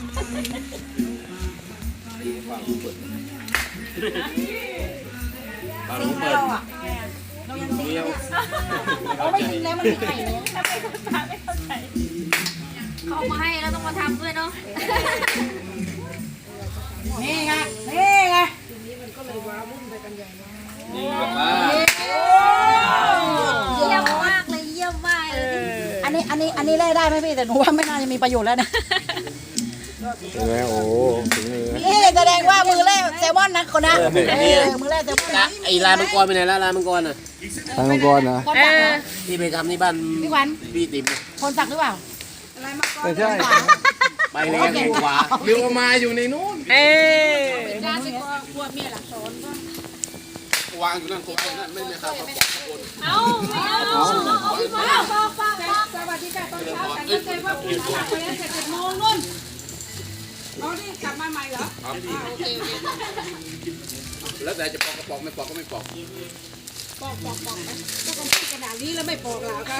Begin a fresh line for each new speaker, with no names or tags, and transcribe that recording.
ปลาลูกเปิด
เราอะ
เดียว
เราไม่กินแล้วมันมีไข่เลย
เขาเอามาให้แล้วต้องมาทำด้วยเนาะ
นี่ไงนี่ไง
นี่แบบว่า
เยี่ยมมากเลยเยี่ยมมากเลย
อันนี้อันนี้อันนี้แล่ได้ไหมพี่แต่หนูว่าไม่น่าจะมีประโยชน์แล้วนะ
เห็นไหมโอ้โหถึงมือ
นี่แสดงว่ามือแล่แซลมอนนะคนนะเออมือแล่แซลมอน
ละ
นะ
ไอ้ลายมังกรไปไหนละลายมังกรอะ
ทางมังกรนะ
คนสักเหรอ
ที่ไปทำที่บ้าน
พี่ขวัญ
พี่ติ๋ม
คนสักหรือเปล่า
ไม่ใช่
ไปเลยแข่งขวาเรือมาอยู่ในนู้น
เอ้ยวา
งอยู่นั่นคนนั่นไม่มีครับ
เอาไม่เอาเอาบอกบ อกบอก
แล้วแต่จะปอกกระปอกไม่ปอกก็ไม่ปอก
ขนาดนี้แล้วไม่ปอกหลาก็